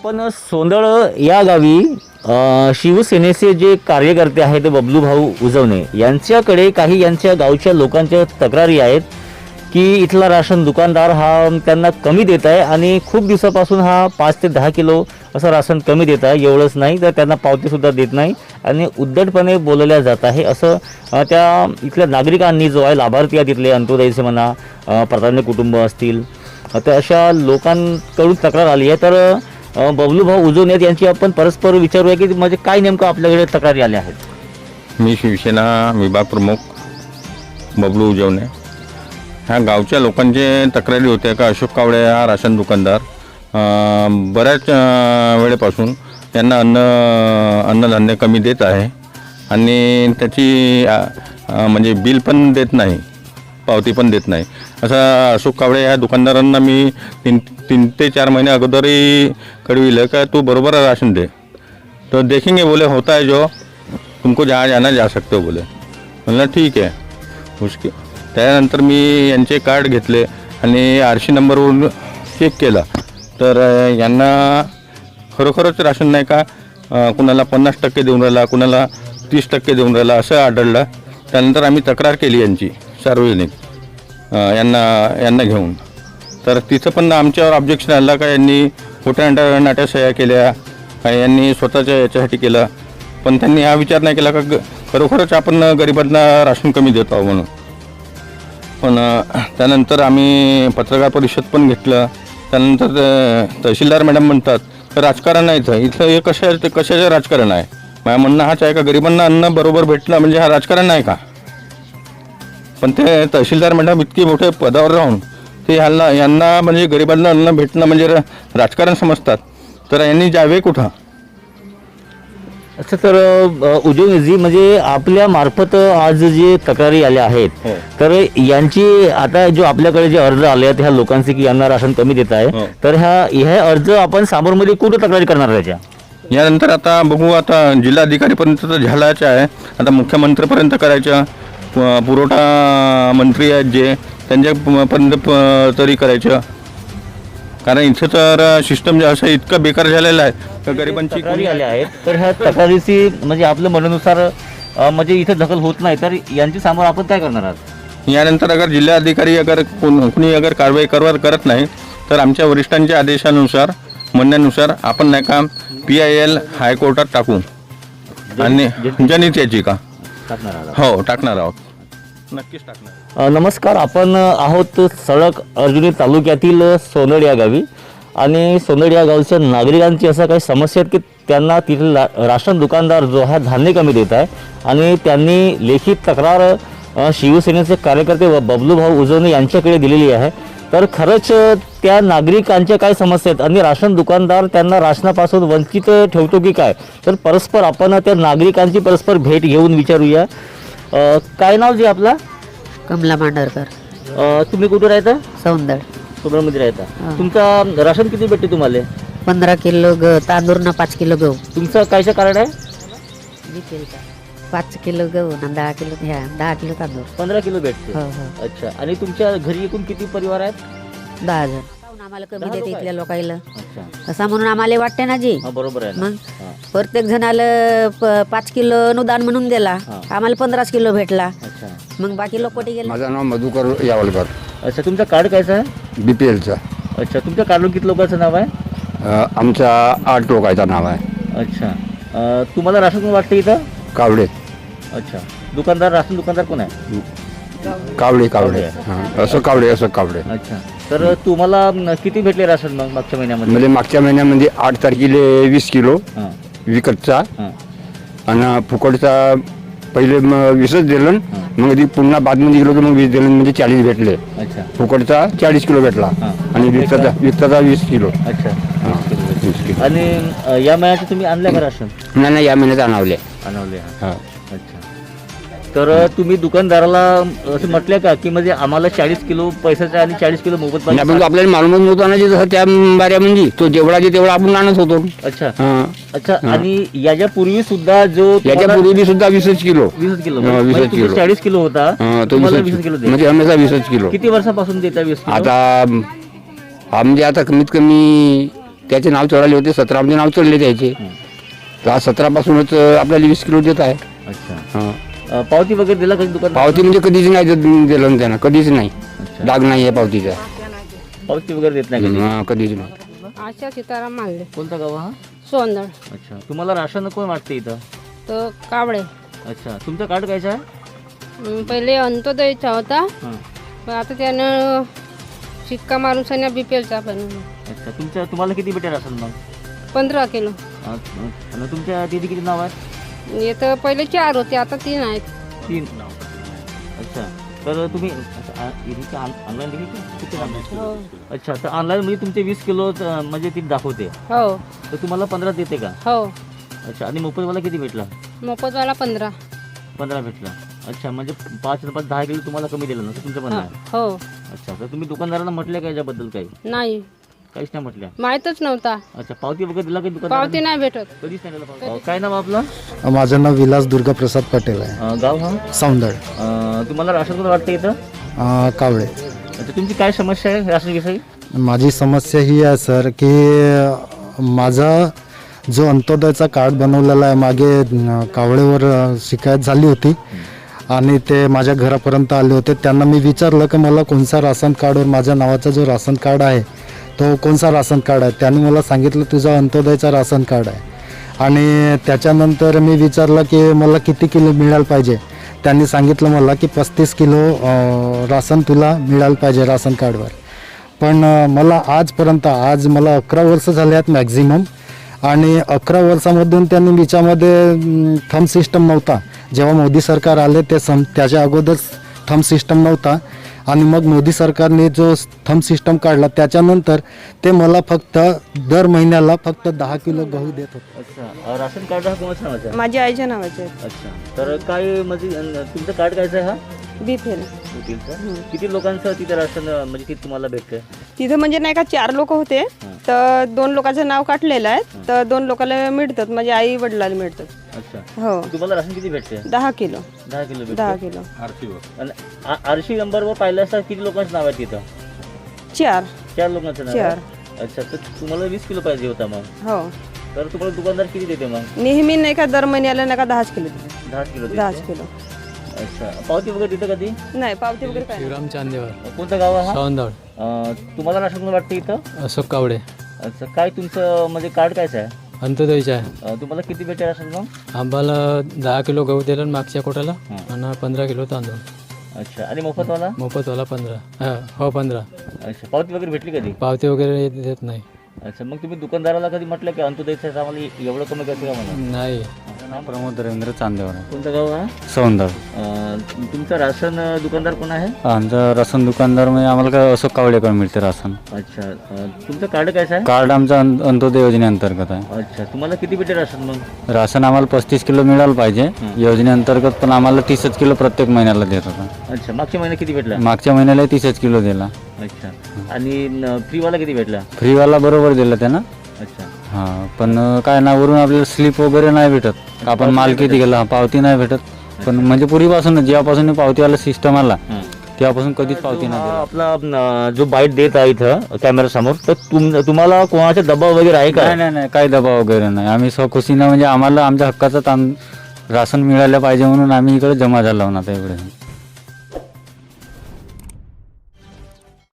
आपण सोंदळ या गावी शिवसेनेचे जे कार्यकर्ते आहेत बबलू भाऊ उजवणे यांच्याकडे काही यांच्या गावच्या लोकांच्या तक्रारी आहेत की इथला राशन दुकानदार हा त्यांना कमी देत आहे आणि खूप दिवसापासून हा पाच ते दहा किलो असं राशन कमी देत आहे एवढंच नाही तर त्यांना पावतीसुद्धा देत नाही आणि उद्धटपणे बोलवल्या जात आहे. असं त्या इथल्या नागरिकांनी जो आहे लाभार्थी आहे तिथले अंत्योदयचे म्हणा प्राधान्य कुटुंब असतील तर अशा लोकांकडून तक्रार आली आहे. तर बबलू भाऊ उजवण्यात यांची आपण परस्पर विचारूया की म्हणजे काय नेमकं आपल्याकडे तक्रारी आल्या आहेत? मी शिवसेना विभाग प्रमुख बबलू उजवणे. ह्या गावच्या लोकांचे तक्रारी होत्या का? अशोक कावळे हा राशन दुकानदार. बऱ्याच वेळेपासून त्यांना अन्न अन्नधान्य कमी देत आहे आणि त्याची म्हणजे बिल पण देत नाही पावती पण देत नाही. असं अशोक कावळे ह्या दुकानदारांना मी तीन तीन ते चार महिने अगोदरही कड़वी का तू बरोबर राशन दे. तो देखेंगे बोले होता है जो तुमको जहाँ जाना जा सकते हो बोले. म्हणलं ठीक आहे उसके त्यानंतर मी यांचे कार्ड घेतले आणि आरशी नंबरवरून चेक केला. तर यांना खरोखरच राशन नाही का कुणाला पन्नास टक्के देऊन राहिला कुणाला तीस टक्के देऊन राहिला असं आढळलं. त्यानंतर आम्ही तक्रार केली यांची सार्वजनिक यांना यांना घेऊन. तर तिथं पण आमच्यावर ऑब्जेक्शन आलं का यांनी खोट्या नाट्या केल्या का यांनी स्वतःच्या याच्यासाठी केलं. पण त्यांनी हा विचार नाही केला का ग- खरोखरच आपण गरिबांना राशन कमी देत आहोत म्हणून. पण त्यानंतर आम्ही पत्रकार परिषद पण घेतलं. त्यानंतर तहसीलदार मॅडम म्हणतात तर राजकारण नाही इथं. इथं हे कशा ते कशाचं राजकारण आहे? माझ्या म्हणणं हाच आहे का गरिबांना अन्न बरोबर भेटलं म्हणजे हा राजकारण नाही का? पण ते तहसीलदार मॅडम इतकी मोठे पदावर राहून ते ह्यांना यांना म्हणजे गरिबांना अन्न भेटणं म्हणजे राजकारण समजतात. तर यांनी जावे कुठं? असं तर उद्योगजी म्हणजे आपल्या मार्फत आज जे तक्रारी आल्या आहेत हो. तर यांची आता जो आपल्याकडे जे अर्ज आले आहेत ह्या लोकांचे की यांना राशन कमी देत आहे हो. तर ह्या हे अर्ज आपण साबरमध्ये कुठं तक्रारी करणार त्याच्या? यानंतर आता बघू आता जिल्हाधिकारीपर्यंत तर झालाच आहे. आता मुख्यमंत्र्यापर्यंत करायचं. प- पुरवठा मंत्री आहेत जे त्यांच्यापर्यंत प- तरी करायचं कारण इथं तर सिस्टम जे असं इतकं बेकार झालेलं आहे का गरिबांची तक्रारी आल्या आहेत. तर ह्या तक्रारीची म्हणजे आपल्या म्हणण्यानुसार अ, म्हणजे इथे दखल होत नाही तर यांची समोर आपण काय करणार आहात? यानंतर अगर जिल्हाधिकारी अगर कोण कुणी अगर कारवाई करवर करत नाही तर आमच्या वरिष्ठांच्या आदेशानुसार म्हणण्यानुसार आपण नाही का पी आय एल हायकोर्टात टाकू. आणि जनहित याचिका. टाकणार आहात हो टाकणार आहोत. नक्कीच टाकणार. अ, नमस्कार आपण आहोत सडक अर्जुनी तालुक्यातील सोनड या गावी. आणि सोनड या गावच्या नागरिकांची असं काही समस्या आहेत की त्यांना तिथले रा- राशन दुकानदार जो आहे धान्य कमी देत आहे. आणि त्यांनी लेखी तक्रार अ, शिवसेनेचे कार्यकर्ते व बबलू भाऊ उजवणे यांच्याकडे दिलेली आहे. तर खरंच त्या नागरिकांच्या काय समस्या आहेत? आणि राशन दुकानदार त्यांना राशनापासून वंचित ठेवतो की काय? तर परस्पर आपण त्या नागरिकांची परस्पर भेट घेऊन विचारूया. अ, काय नाव जे आपला? कमला मांडरकर तुम्ही कुठे राहता? सौंदड सुब्रममध्ये राहता. हा. तुमचा राशन किती भेटते तुम्हाला? पंधरा किलो ग तांदूळ ना पाच किलो गहू. तुमचं कायचं कार्ड आहे? पाच किलो गहू ना दहा किलो ह्या दहा किलो तांदूळ. पंधरा किलो भेटते. हो हो. अच्छा. आणि तुमच्या घरी एकूण किती परिवार आहेत? दहा हजार आम्हाला कमी दहा देते लोकं इथल्या लोकायला. अच्छा. असा म्हणून आम्हाला वाटते ना जी. हा बरोबर आहे ना. मग हा, प्रत्येक जणाला प- पाच किलो अनुदान म्हणून दिला. हा. आम्हाला पंधराच किलो भेटला. अच्छा. मग बाकी लोक कुठे गेले? माझं नाव मधुकर यावलकर. अच्छा तुमचं कार्ड कायचं आहे? बी पी एलचं अच्छा तुमच्या कार्डवर किती लोकांचं नाव आहे? आमच्या आठ लोकांचं नाव आहे. अच्छा. अ, तुम्हाला राशन वाटतं इथं? कावडे. अच्छा. दुकानदार राशन दुकानदार कोण आहे? कावडे कावडे हां असं कावडे असं कावडे अच्छा. तर तुम्हाला न, किती भेटले राशन मग मागच्या महिन्यामध्ये? म्हणजे मागच्या महिन्यामध्ये आठ तारखेला वीस किलो हां. विकतचा हां. आणि फुकटचा पहिले मग वीसच दिलं मग ती पुन्हा बादमध्ये गेलो तर मग वीस दिलं म्हणजे चाळीस भेटले. अच्छा. फुकटचा चाळीस किलो भेटला हां. आणि विकताचा विकताचा वीस किलो. अच्छा. हां वीस किलो. आणि अ, या महिन्याचे तुम्ही आणल्या का राशन? नाही नाही या महिन्यात आणवले. आणवले हा. तर तुम्ही दुकानदाराला असं म्हटलं का की म्हणजे आम्हाला चाळीस किलो पैशाचा आणि चाळीस किलो मोफत आपण पाहिजे आपल्याला मालूमच नव्हतं ना जसं त्या बाऱ्यामध्ये तो जेवढा जे तेवढा आपण आणत होतो. अच्छा. हां. अच्छा आणि याच्या पूर्वी सुद्धा जो याच्या तुम्हाला- पूर्वी सुद्धा वीसच किलो. वीस किलो. हा, म्हणजे वीसच किलो. चाळीस किलो होता हा, तो तुम्हाला वीसच वीस किलो. म्हणजे हमेशा वीसच किलो. किती वर्षापासून देता वीस किलो? आता हा म्हणजे आता कमीत कमी त्याचे नाव चढाले होते सतरामध्ये नाव चढले त्याचे. तर आज सतरापासूनच आपल्याला वीस किलो देत आहे. अच्छा. हा. अ, पावती वगैरे दिला कधी दुकान पावती म्हणजे कधीच नाही दिलं त्यांना. कधीच नाही. डाग नाही आहे पावतीचा. पावती वगैरे देत नाही कधी हा, कधीच नाही. आशा सीताराम मागले कोणता गाव हा? सोंदळ अच्छा. तुम्हाला राशन कोण वाटते इथं? तो कावळे. अच्छा. तुमचं कार्ड कायचं आहे अं, पहिले अंत्योदयचा होता. हां. पण आता त्यानं शिक्का मारून सन्या बीपीएलचा बनवला अच्छा. तुमच्या तुम्हाला किती भेटेल राशन मग? पंधरा किलो. अ, अ, आणि तुमच्या दिदी किती नाव आहेत? येतं पहिले चार होते आता तीन आहेत. तीन. अच्छा. तर तुम्ही अच्छा, आ- ऑनलाईन दिली का? किती online? हो. अच्छा तर ऑनलाईन म्हणजे तुमचे वीस किलो अ, म्हणजे ती दाखवते. हो. तर तुम्हाला पंधरा देते का? हो. अच्छा आणि मोफतवाला किती भेटला? मोफतवाला पंधरा. पंधरा भेटला. अच्छा म्हणजे पाच पाच दहा किलो तुम्हाला कमी दिलं ना तुमचं म्हणणं आहे. हो. अच्छा तर तुम्ही दुकानदारांना म्हटलं का याच्याबद्दल काही? नाही. काहीच नाही म्हटलं माहीतच नव्हता. अच्छा पावती वगैरे दिला काही दुकान पावती नाही भेटत. कधीच नाही दिला पावती. काय नाव आपलं? माझं नाव विलास दुर्गाप्रसाद पटेल आहे. अ, गाव हा? सौंदळ. अ, तुम्हाला राशन कोण वाटतं इथं? अं, कावळे. अच्छा तुमची काय समस्या आहे राशनविषयी माझी समस्या ही आहे सर की अं, माझा जो अंत्योदयचा कार्ड बनवलेला आहे मागे अं, कावळेवर अं, शिकायत झाली होती. आणि ते माझ्या घरापर्यंत आले होते. त्यांना मी विचारलं की मला कोणत्या राशन कार्डवर माझ्या नावाचा जो राशन कार्ड आहे तो कोणता राशन कार्ड आहे? त्यांनी मला सांगितलं तुझा अंत्योदयचा राशन कार्ड आहे. आणि त्याच्यानंतर मी विचारलं की मला किती किलो मिळायला पाहिजे? त्यांनी सांगितलं मला की पस्तीस किलो राशन तुला मिळायला पाहिजे राशन कार्डवर. पण मला आजपर्यंत आज मला अकरा वर्ष झाले आहेत मॅक्झिमम. आणि अकरा वर्षामधून त्यांनी विचामध्ये थंब सिस्टम नव्हता. जेव्हा मोदी सरकार आले ते सम त्याच्या अगोदर थंब सिस्टम नव्हता. आणि मग मोदी सरकारने जो थंब सिस्टम काढला त्याच्यानंतर ते मला फक्त दर महिन्याला फक्त दहा किलो गहू देत होते. अच्छा. राशन कार्ड हा कोणाच्या नावाचा आहे? माझ्या आईच्या नावाचे आहेत अच्छा. तर काय म्हणजे अ, तुमचं कार्ड कायचं आहे हा? किती लोकांचं तिथे राशन अ, म्हणजे किती तुम्हाला भेटतंय? तिथं म्हणजे नाही का चार लोक होते. तर दोन लोकांचं नाव काढलेलं आहे. तर दोन लोकांना मिळतात. माझ्या आई वडिलाला मिळतात. हो. तुम्हाला राशन किती भेटते? दहा किलो. दहा किलो दहा भेटते किलो आणि आ- आरशी नंबरवर पाहिलं असता किती लोकांचं नाव आहे तिथं? चार. चार लोकांचं नाव चार. आहे अच्छा तर तुम्हाला वीस किलो पाहिजे होता मग. हो. तर तुम्हाला दुकानदार किती देते मग? नेहमी नाही का दर महिन्याला नाही का दहाच किलो देते. दहा किलो दहाच देते किलो. अच्छा. पावती वगैरे देतं कधी? नाही पावती वगैरे काय. शिवराम चांदेवर. कोणतं गाव आहे हा? अ, तुम्हाला राशन वाटतं इथं? अशोक कावडे. अच्छा काय तुमचं म्हणजे कार्ड कायचं आहे? अंत्योदयचे आहे. अ, तुम्हाला किती भेटेल राशन मग? आंबाला दहा किलो गहू दिलं मागच्या कोटाला. आणि पंधरा किलो तांदूळ. अच्छा. आणि मोफतवाला? मोफतवाला पंधरा. हा हो पंधरा. अच्छा. पावती वगैरे भेटली कधी? पावती वगैरे देत नाही. अच्छा मग तुम्ही दुकानदाराला कधी म्हटलं की आहे, आम्हाला एवढं कमी करते का म्हणून नाही. प्रमोद रवींद्र चांदेवर कोणतं गाव आहे सौंदळ अ, तुमचं राशन दुकानदार कोण आहे? आमचं राशन दुकानदार म्हणजे आम्हाला काय अशोक कावडेकर मिळते राशन. अच्छा अ, तुमचं कार्ड कायचं आहे कार्ड आमचं अं- अंत्योदय योजनेअंतर्गत आहे. अच्छा तुम्हाला किती भेटेल राशन मग? राशन आम्हाला पस्तीस किलो मिळालं पाहिजे. योजनेअंतर्गत पण आम्हाला तीसच किलो प्रत्येक महिन्याला देत होता अच्छा मागच्या महिन्यात किती भेटला? मागच्या महिन्याला तीसच किलो दिला. अच्छा. आणि फ्रीवाला किती भेटला? फ्रीवाला बरोबर दिलं त्यानं. अच्छा. हां पण काय ना वरून आपल्याला स्लिप वगैरे नाही भेटत. आपण माल किती गेला पावती नाही भेटत. पण म्हणजे पूर्वीपासून जेव्हापासून पावतीवाला सिस्टम आला तेव्हापासून कधीच पावती नाही आपला जो बाईट देत आहे इथं कॅमेरा समोर तर तुम तुम्हाला कोणाचा दबाव वगैरे आहे का? नाही नाही काही दबाव वगैरे नाही. आम्ही स्वखुशीनं म्हणजे आम्हाला आमच्या हक्काचं तां राशन मिळालं पाहिजे म्हणून आम्ही इकडे जमा झालो आता इकडे